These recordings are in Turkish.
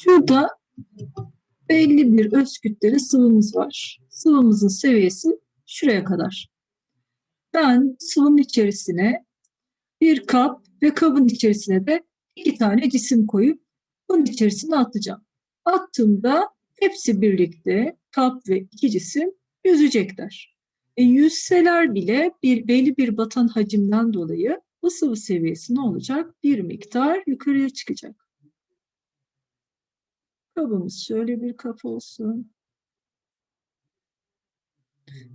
Şurada belli bir öz kütleli sıvımız var. Sıvımızın seviyesi şuraya kadar. Ben sıvının içerisine bir kap ve kabın içerisine de iki tane cisim koyup bunun içerisine atacağım. Attığımda hepsi birlikte kap ve iki cisim yüzecekler. E, yüzseler bile bir belli bir batan hacimden dolayı bu sıvı seviyesi ne olacak? Bir miktar yukarıya çıkacak. Kabımız şöyle bir kap olsun.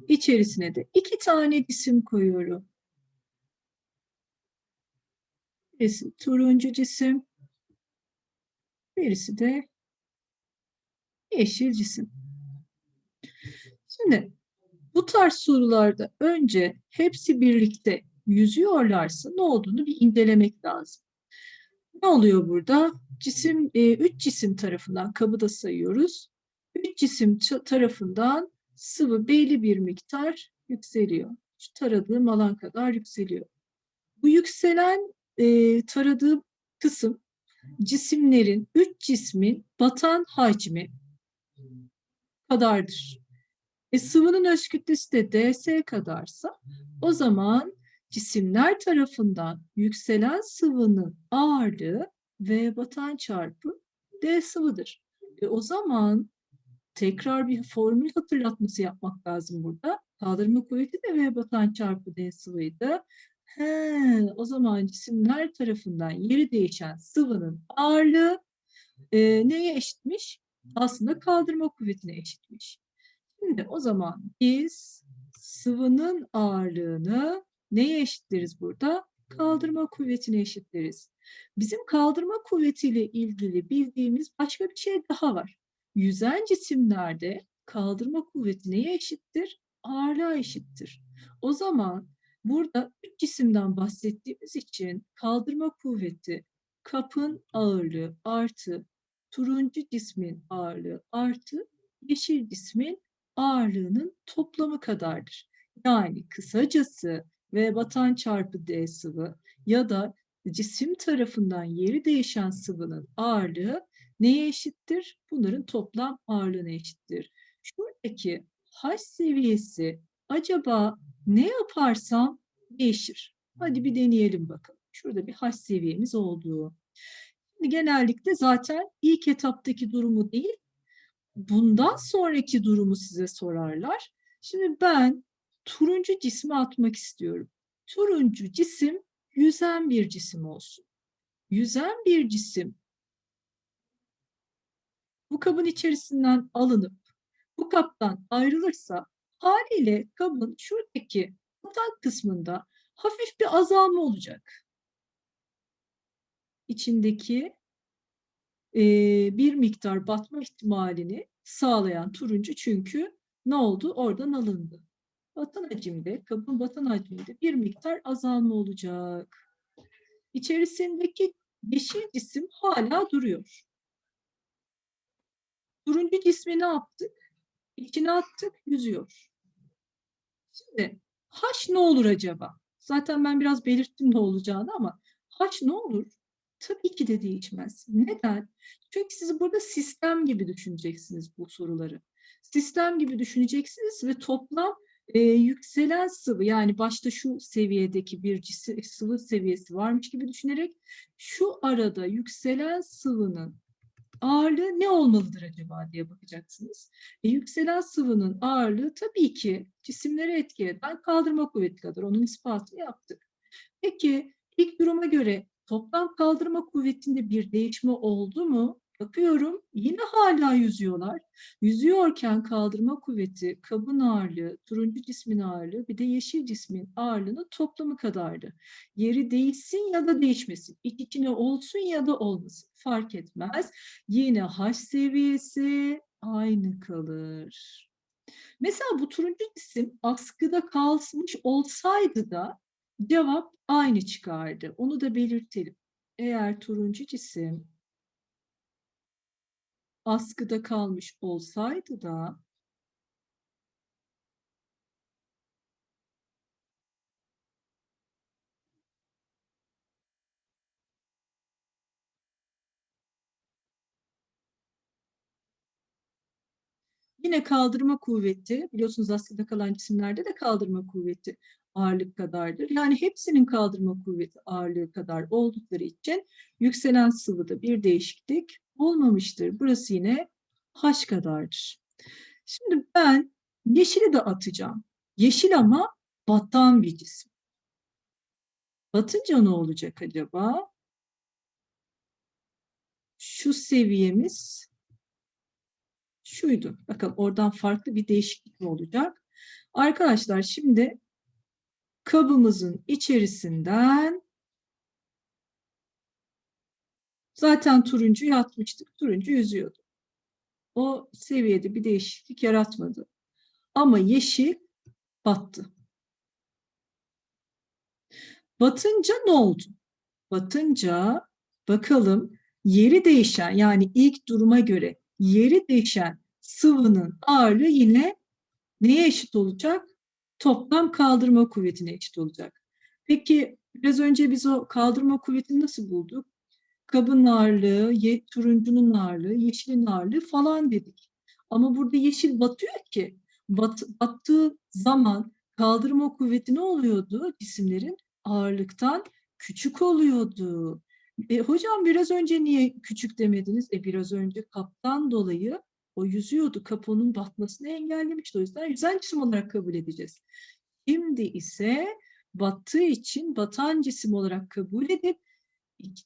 İçerisine de iki tane cisim koyuyorum. Birisi turuncu cisim, birisi de yeşil cisim. Şimdi bu tarz sorularda önce hepsi birlikte yüzüyorlarsa ne olduğunu bir incelemek lazım. Ne oluyor burada? Cisim, e, üç cisim tarafından kabı da sayıyoruz. Üç cisim tarafından sıvı belli bir miktar yükseliyor. Şu taradığım alan kadar yükseliyor. Bu yükselen e, taradığım kısım cisimlerin, üç cismin batan hacmi kadardır. E, sıvının öz kütlesi de ds kadarsa o zaman cisimler tarafından yükselen sıvının ağırlığı V batan çarpı D sıvıdır. E, o zaman tekrar bir formül hatırlatması yapmak lazım burada. Kaldırma kuvveti de V batan çarpı D sıvıydı. He, o zaman cisimler tarafından yeri değişen sıvının ağırlığı e, neye eşitmiş? Aslında kaldırma kuvvetine eşitmiş. Şimdi o zaman biz sıvının ağırlığını neye eşitleriz burada? Kaldırma kuvvetine eşitleriz. Bizim kaldırma kuvvetiyle ilgili bildiğimiz başka bir şey daha var. Yüzen cisimlerde kaldırma kuvveti neye eşittir? Ağırlığa eşittir. O zaman burada üç cisimden bahsettiğimiz için kaldırma kuvveti kapın ağırlığı artı turuncu cismin ağırlığı artı yeşil cismin ağırlığının toplamı kadardır. Yani kısacası V batan çarpı D sıvı ya da cisim tarafından yeri değişen sıvının ağırlığı neye eşittir? Bunların toplam ağırlığına eşittir. Şuradaki H seviyesi acaba ne yaparsam değişir. Hadi bir deneyelim bakalım. Şurada bir H seviyemiz olduğu. Şimdi genellikle zaten ilk etaptaki durumu değil, bundan sonraki durumu size sorarlar. Şimdi ben turuncu cismi atmak istiyorum. Turuncu cisim yüzen bir cisim olsun. Yüzen bir cisim bu kabın içerisinden alınıp bu kaptan ayrılırsa haliyle kabın şuradaki batan kısmında hafif bir azalma olacak. İçindeki e, bir miktar batma ihtimalini sağlayan turuncu çünkü ne oldu? Oradan alındı. Batan hacimde, kabın batan hacminde bir miktar azalma olacak. İçerisindeki yeşil cisim hala duruyor. Turuncu cismi ne yaptık? İçine attık, yüzüyor. Şimdi haş ne olur acaba? Zaten ben biraz belirttim ne olacağını ama haş ne olur? Tabii ki de değişmez. Neden? Çünkü siz burada sistem gibi düşüneceksiniz bu soruları. Sistem gibi düşüneceksiniz ve toplam e, yükselen sıvı yani başta şu seviyedeki bir cisim, sıvı seviyesi varmış gibi düşünerek şu arada yükselen sıvının ağırlığı ne olmalıdır acaba diye bakacaksınız. E, yükselen sıvının ağırlığı tabii ki cisimlere etki eden kaldırma kuvveti kadar. Onun ispatını yaptık. Peki ilk duruma göre toplam kaldırma kuvvetinde bir değişme oldu mu? Bakıyorum yine hala yüzüyorlar. Yüzüyorken kaldırma kuvveti, kabın ağırlığı, turuncu cismin ağırlığı bir de yeşil cismin ağırlığının toplamı kadardı. Yeri değişsin ya da değişmesin. İç içine olsun ya da olmasın. Fark etmez. Yine H seviyesi aynı kalır. Mesela bu turuncu cisim askıda kalmış olsaydı da cevap aynı çıkardı. Onu da belirtelim. Eğer turuncu cisim askıda kalmış olsaydı da Yine kaldırma kuvveti, biliyorsunuz askıda kalan cisimlerde de kaldırma kuvveti ağırlık kadardır. Yani hepsinin kaldırma kuvveti ağırlığı kadar oldukları için yükselen sıvıda bir değişiklik olmamıştır. Burası yine H kadardır. Şimdi ben yeşili de atacağım. Yeşil ama batan bir cisim. Batınca ne olacak acaba? Şu seviyemiz şuydu. Bakın oradan farklı bir değişiklik mi olacak? Arkadaşlar şimdi kabımızın içerisinden zaten turuncuyu atmıştık. Turuncu yüzüyordu. O seviyede bir değişiklik yaratmadı. Ama yeşil battı. Batınca ne oldu? Batınca bakalım yeri değişen yani ilk duruma göre yeri değişen sıvının ağırlığı yine neye eşit olacak? Toplam kaldırma kuvvetine eşit olacak. Peki biraz önce biz o kaldırma kuvvetini nasıl bulduk? Kabın ağırlığı, ye, turuncunun ağırlığı, yeşilin ağırlığı falan dedik. Ama burada yeşil batıyor ki bat, battığı zaman kaldırma kuvveti ne oluyordu cisimlerin? Ağırlıktan küçük oluyordu. E, hocam biraz önce niye küçük demediniz? E, biraz önce kaptan dolayı o yüzüyordu. Kap onun batmasını engellemişti. O yüzden yüzen cisim olarak kabul edeceğiz. Şimdi ise battığı için batan cisim olarak kabul edip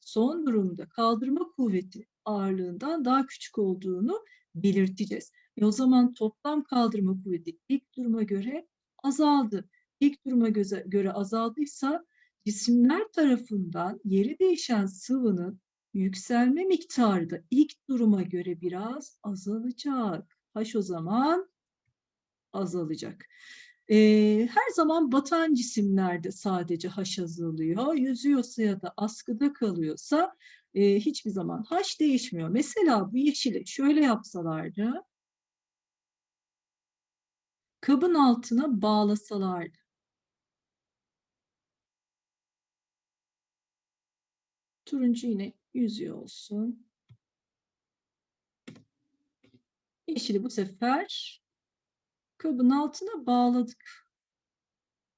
son durumda kaldırma kuvveti ağırlığından daha küçük olduğunu belirteceğiz. E o zaman toplam kaldırma kuvveti ilk duruma göre azaldı. İlk duruma göre azaldıysa cisimler tarafından yeri değişen sıvının yükselme miktarı da ilk duruma göre biraz azalacak. H o zaman azalacak. Ee, her zaman batan cisimlerde sadece H azalıyor. Yüzüyorsa ya da askıda kalıyorsa e, hiçbir zaman H değişmiyor. Mesela bu yeşili şöyle yapsalardı, kabın altına bağlasalardı. Turuncu yine yüzüyor olsun. Yeşili bu sefer kabın altına bağladık.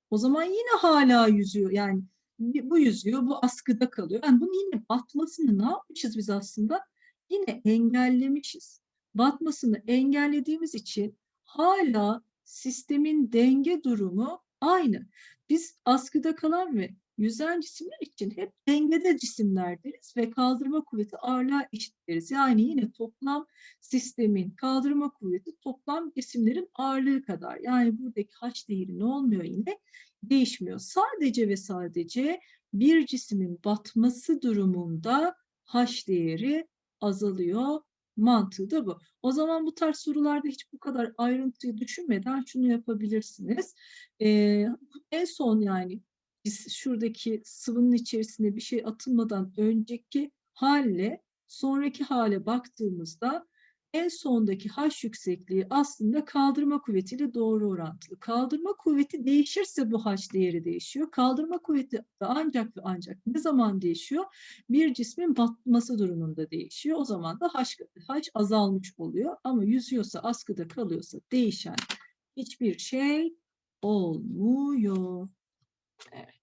O zaman yine hala yüzüyor. Yani bu yüzüyor, bu askıda kalıyor. Yani bunun yine batmasını ne yapmışız biz aslında? Yine engellemişiz. Batmasını engellediğimiz için hala sistemin denge durumu aynı. Biz askıda kalan ve yüzen cisimler için hep dengede cisimler deriz ve kaldırma kuvveti ağırlığa eşit deriz. Yani yine toplam sistemin kaldırma kuvveti toplam cisimlerin ağırlığı kadar. Yani buradaki H değeri ne olmuyor yine? Değişmiyor. Sadece ve sadece bir cismin batması durumunda H değeri azalıyor. Mantığı da bu. O zaman bu tarz sorularda hiç bu kadar ayrıntıyı düşünmeden şunu yapabilirsiniz. Ee, en son yani biz şuradaki sıvının içerisine bir şey atılmadan önceki halle sonraki hale baktığımızda en sondaki H yüksekliği aslında kaldırma kuvvetiyle doğru orantılı. Kaldırma kuvveti değişirse bu H değeri değişiyor. Kaldırma kuvveti de ancak ve ancak ne zaman değişiyor? Bir cismin batması durumunda değişiyor. O zaman da H, H azalmış oluyor. Ama yüzüyorsa, askıda kalıyorsa değişen hiçbir şey olmuyor. Evet.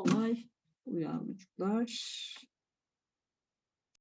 Olay bu.